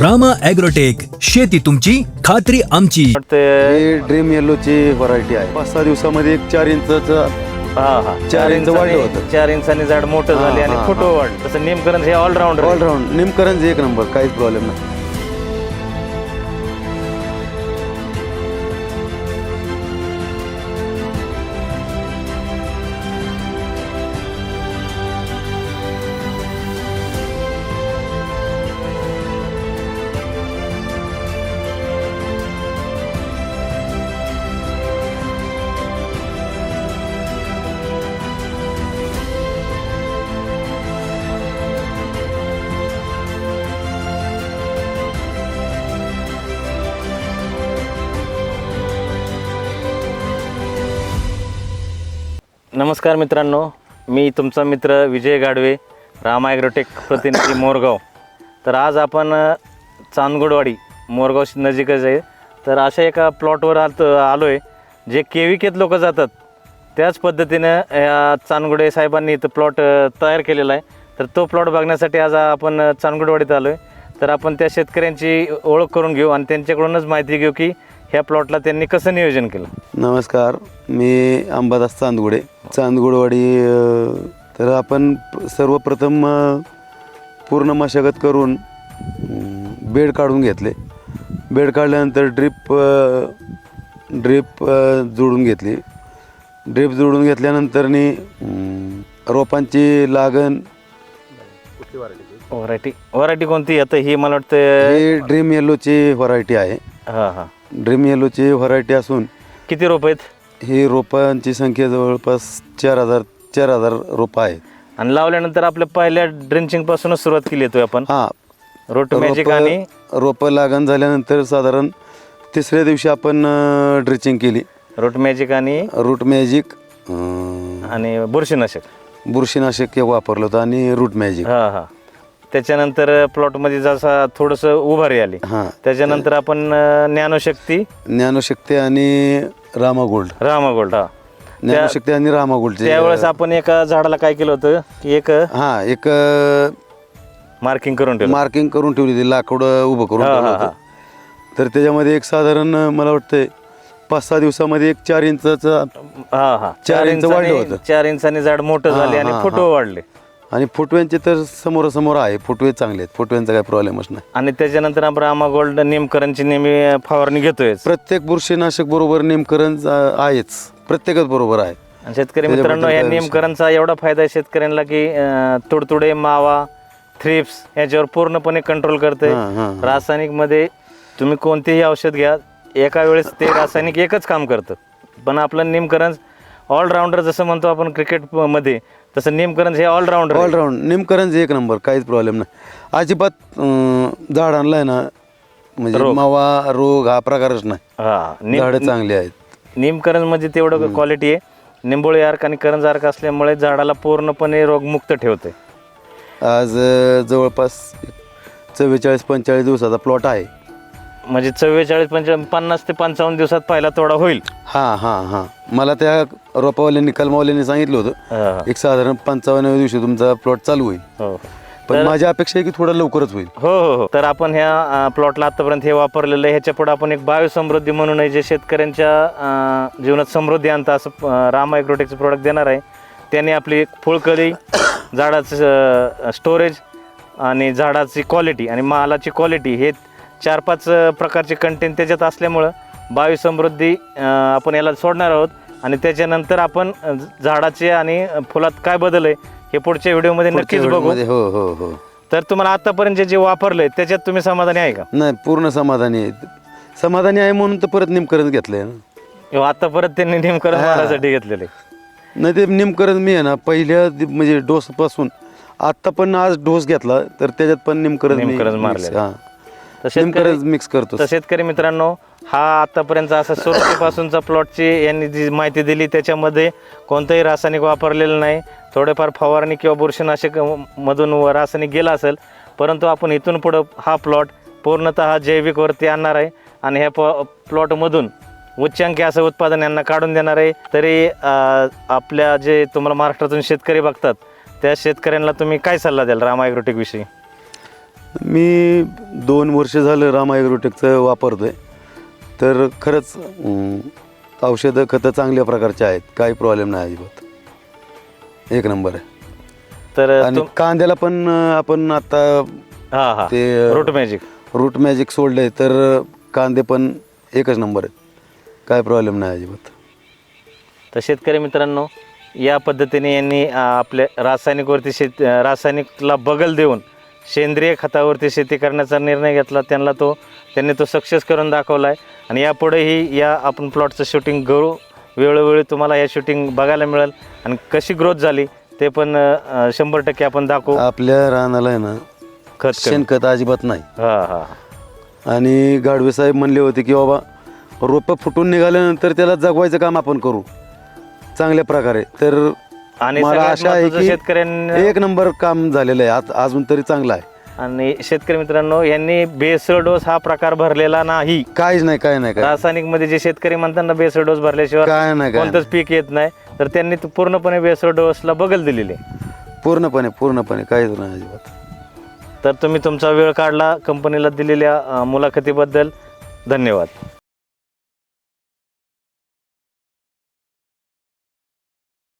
Rama agrotech शेती तुमची खात्री आमची. वाटतं हे ड्रीम येलोची व्हरायटी आहे. पाच सहा दिवसामध्ये एक चार इंचाचं हा हा. चार इंच वाढलं इंचाने- होतं. चार इंचाने झाड मोठं हा, झाले आणि हा, फोटो हा. वाढ तसं नेमकरण हे ऑलराऊंडर ऑलराऊंड निमकरंज एक नंबर काहीच प्रॉब्लेम नाही. नमस्कार मित्रांनो मी तुमचा मित्र विजय गाडवे राम ॲग्रोटेक प्रतिनिधी मोरगाव. तर आज आपण चांदगुडवाडी मोरगाव नजीकच आहे. तर अशा एका प्लॉटवर आत आलो आहे जे केविकेत लोक जातात. त्याच पद्धतीनं या चांदगुडे साहेबांनी इथं प्लॉट तयार केलेला आहे. तर तो प्लॉट बघण्यासाठी आज आपण चांदगुडवाडीत आलो आहे तर आपण त्या शेतकऱ्यांची ओळख करून घेऊ आणि त्यांच्याकडूनच माहिती घेऊ की ह्या प्लॉटला त्यांनी कसं नियोजन केलं? नमस्कार मी अंबादास चांदगुडे. चांदगुडवाडी अ, तर आपण प- सर्वप्रथम अ, पूर्ण मशागत करून अम, बेड काढून घेतले. बेड काढल्यानंतर ड्रीप ड्रीप जोडून घेतली. ड्रीप जोडून घेतल्यानंतरनी अम, रोपांची लागण. व्हरायटी व्हरायटी कोणती? आता ही मला वाटतं ही ड्रीम येलोची व्हरायटी आहे. हां हां. ड्रीम येलोची व्हरायटी असून किती रोप आहेत? ही रोपांची संख्या जवळपास चार हजार चार हजार रोपं आहेत. आणि लावल्यानंतर आपल्या पहिल्या ड्रिंचिंग पासूनच सुरुवात केली येतोय आपण? हां. रोट मॅजिक आणि रोपं लागण झाल्यानंतर साधारण तिसऱ्या दिवशी आपण ड्रिचिंग केली. रोट मॅजिक आणि रूट मॅजिक अं, आणि बुरशीनाशक. बुरशीनाशक हे वापरलं होतं आणि रूट मॅजिक. हा हा. त्याच्यानंतर प्लॉटमध्ये जसा थोडंसं उभारी आली. हां. त्याच्यानंतर आपण अं, ज्ञानशक्ती. ज्ञानशक्ती आणि रामा गोल्ड. रामा गोल्ड हा. ज्ञानशक्ती आणि रामा गोल्डचे त्यावेळेस आपण एका झाडाला काय केलं होतं? की एक हां एक मार्किंग करून ठेवलं. मार्किंग करून ठेवली होती लाकूड उभं करून हा, ठेवलं हा, होतं. तर त्याच्यामध्ये एक साधारण मला वाटतंय पाच सहा दिवसामध्ये एक चार इंचाचं हा हा. चार इंच वाढलं होतं. चार इंचाने झाड मोठं हा, झाले आणि हा, फोटो वाढले. आणि फुटव्यांचे तर समोरासमोर आहे फुटवे चांगले आहेत फुटव्यांचा काही प्रॉब्लेमच नाही. आणि त्याच्यानंतर आपण रामा गोल्ड नेमकरणची नेहमी फवारणी घेतोय प्रत्येक बुरशीनाशक बरोबर नेमकरण आहेच. प्रत्येकच बरोबर आहे. आणि शेतकरी मित्रांनो या नेमकरणचा एवढा फायदा आहे शेतकऱ्यांना की तुडतुडे मावा थ्रिप्स याच्यावर पूर्णपणे कंट्रोल करते. रासायनिकमध्ये तुम्ही कोणतेही औषध घ्या एका वेळेस ते रासायनिक एकच काम करतं. पण आपलं नेमकरण ऑलराऊंडर जसं म्हणतो आपण क्रिकेटमध्ये तसं नेमकरण हे ऑलराऊंडर ऑलराऊंड नेमकरण एक नंबर काहीच प्रॉब्लेम नाही. अजिबात अं, झाडांना आहे ना म्हणजे रोग. मावा रोग हा प्रकारच नाही. हा नेम- झाडं चांगली आहेत. नेमकरण म्हणजे तेवढं क्वालिटी आहे. निंबोळी अर्क आणि करंज अर्क असल्यामुळे झाडाला पूर्णपणे रोगमुक्त ठेवते आज अं, जवळपास चव्वेचाळीस पंचेचाळीस दिवसाचा प्लॉट आहे. म्हणजे चव्वेचाळीस पंच पन्नास ते पंचावन्न दिवसात पहिला तोडा होईल. हां हां हां. मला त्या रोपावाल्यांनी कलमावाल्यांनी सांगितलं होतं. एक साधारण पंचावन्न दिवशी तुमचा प्लॉट चालू होईल. हो. पण माझी अपेक्षा आहे की थोडं लवकरच होईल. हो हो हो. तर आपण ह्या प्लॉटला आतापर्यंत हे वापरलेलं आहे. ह्याच्या पुढे आपण एक बायो समृद्धी म्हणून आहे जे शेतकऱ्यांच्या अं, जीवनात समृद्धी आणतं असं अं, रामा ॲग्रोटेकचं प्रोडक्ट देणार आहे. त्याने आपली फुलकळी झाडाचं स्टोरेज आणि झाडाची क्वालिटी आणि मालाची क्वालिटी हे चार पाच प्रकारचे कंटेंट त्याच्यात असल्यामुळं बायो समृद्धी आपण याला सोडणार आहोत. आणि त्याच्यानंतर आपण झाडाचे आणि फुलात काय बदल आहे हे पुढच्या व्हिडिओमध्ये नक्कीच बघू. हो हो हो. तर तुम्हाला आतापर्यंत जे जे वापरलंय त्याच्यात तुम्ही समाधानी आहे का? नाही पूर्ण समाधानी आहे. समाधानी आहे म्हणून तर परत निमकरण घेतलंय ना. किंवा आता परत त्यांनी नेमकं मारासाठी घेतलेले. नाही ते निमकरण मी आहे ना पहिल्या म्हणजे डोस पासून आता पण आज डोस घेतला तर त्याच्यात पण निमकरण मी निमकरण mix- मारलेलं. हां. तर शेतकरी मिक्स करतो तर शेतकरी मित्रांनो हा आतापर्यंत असा सुरुवातीपासूनचा प्लॉटची यांनी जी माहिती दिली त्याच्यामध्ये कोणतंही रासायनिक वापरलेलं नाही. थोडेफार फवारणी किंवा बुरशीनाशक मधून व रासायनिक गेला असेल परंतु आपण इथून पुढं हा प्लॉट पूर्णतः जैविकवरती आणणार आहे आणि ह्या प प्लॉटमधून उच्चांकी असं उत्पादन यांना काढून देणार आहे. तरी आपल्या जे तुम्हाला महाराष्ट्रातून शेतकरी बघतात त्या शेतकऱ्यांना तुम्ही काय सल्ला द्याल रामा ॲग्रोटेक विषयी? मी दोन वर्ष झालं राम ॲग्रोटेकचं वापरतोय. तर खरंच औषधं खतं चांगल्या प्रकारचे आहेत. काही प्रॉब्लेम नाही अजिबात. एक नंबर आहे. तर आणि कांद्याला पण आपण आता हा हा. ते रूट मॅजिक रूट मॅजिक सोडलंय तर कांदे पण एकच नंबर आहेत. काय प्रॉब्लेम नाही अजिबात. तर शेतकरी मित्रांनो या पद्धतीने यांनी आपल्या रासायनिकवरती शेत रासायनिकला बगल देऊन सेंद्रिय खतावरती शेती करण्याचा निर्णय घेतला. त्यांना तो त्यांनी तो सक्सेस करून दाखवला आहे आणि यापुढेही या आपण प्लॉटचं शूटिंग करू वेळोवेळी तुम्हाला या शूटिंग बघायला मिळेल. आणि कशी ग्रोथ झाली ते पण शंभर टक्के आपण दाखवू. आपल्या रानाला आहे ना खत. शेणखत अजिबात नाही. हा हा. आणि गाडवे साहेब म्हणले होते की बाबा रोपं फुटून निघाल्यानंतर त्याला जगवायचं काम आपण करू. चांगल्या प्रकारे. तर आणि मला सगळ्यात आशा आहे महत्त्वाचं की शेतकऱ्यांनी एक नंबर काम झालेलं आहे. आज अजून तरी चांगलं आहे. आणि शेतकरी मित्रांनो यांनी बेसळ डोस हा प्रकार भरलेला नाही. काहीच नाही काय नाही काय रासायनिकमध्ये जे शेतकरी म्हणतात ना बेसळ डोस भरल्याशिवाय काय नाही काय कोणतंच पीक येत नाही. तर त्यांनी तो पूर्णपणे बेसळ डोसला बगल दिलेली. आहे. नाही. पूर्णपणे पूर्णपणे काहीच नाही अजिबात. तर तुम्ही तुमचा वेळ काढला. कंपनीला दिलेल्या अं, मुलाखतीबद्दल धन्यवाद.